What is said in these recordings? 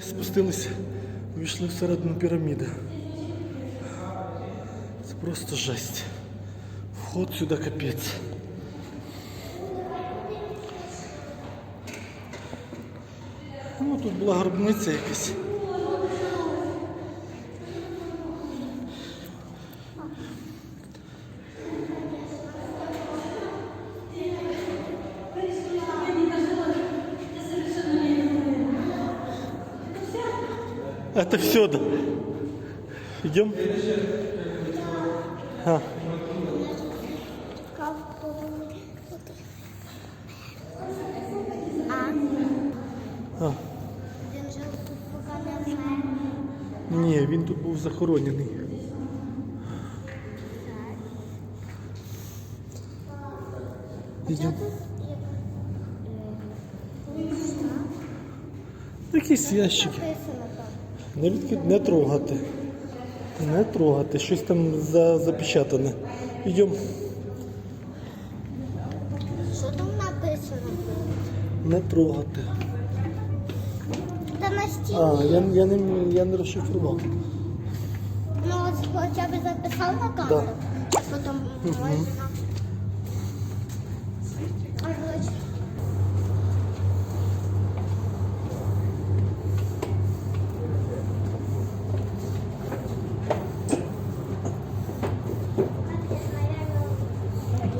Спустилися, увійшли всередину піраміди. Це просто жесть. Вход сюди капець. Ну, тут була гробниця якась. Это все, да. Идем? А, А, а. він жив тут поки не вмер. Ні, він тут був захоронений. Ідем. Якісь ящики. Не, відкид... не трогати. Не трогати. Щось там за... запечатане. Йдемо. Що там написано? Не трогати. Та на стіні. А, я, я, не, я не розшифрував. Ну от хоча б записав на камеру. Потім можна.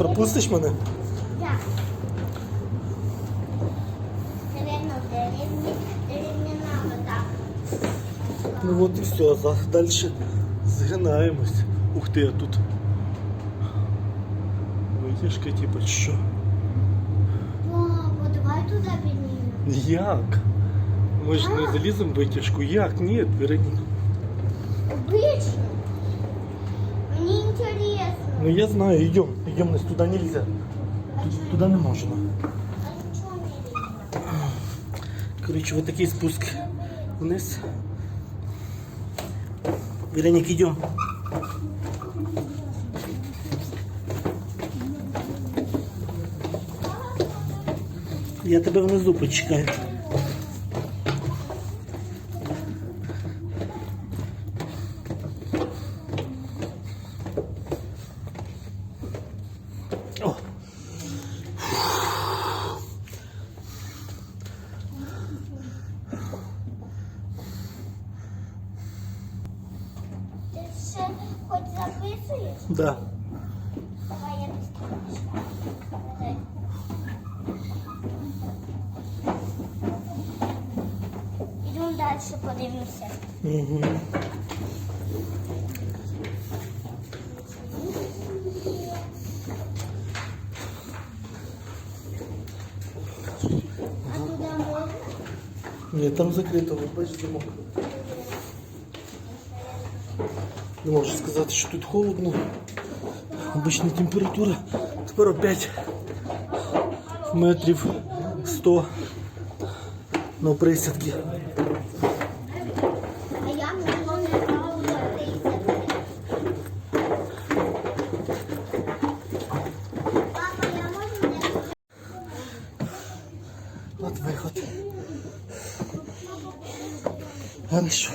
Пропустиш мене? Так. Наверно, деревні, дерев'яна вода. Ну от і все, за... далі згинаємось. Ух ти, а тут витяжка, типу, чи що? Папа, давай туди піднімемо. Як? Ми ж не заліземо в витяжку. Як? Ні, Вероніка. Обично. Мені інтересно. Ну я знаю, йдем, йдем, нас туди нельзя. Туди не видно. Короче, вот такий спуск вниз. Вероник, идем. Я тебе внизу почекаю. записуєш? Да. Давай я достану. Ідемо далі подивимося. Угу. А туди можна? Ні, там закрито, от бачиш замок. Не можу сказати, що тут холодно. Обична температура. Тепер опять метрів 100 на не От виход. Хорошо.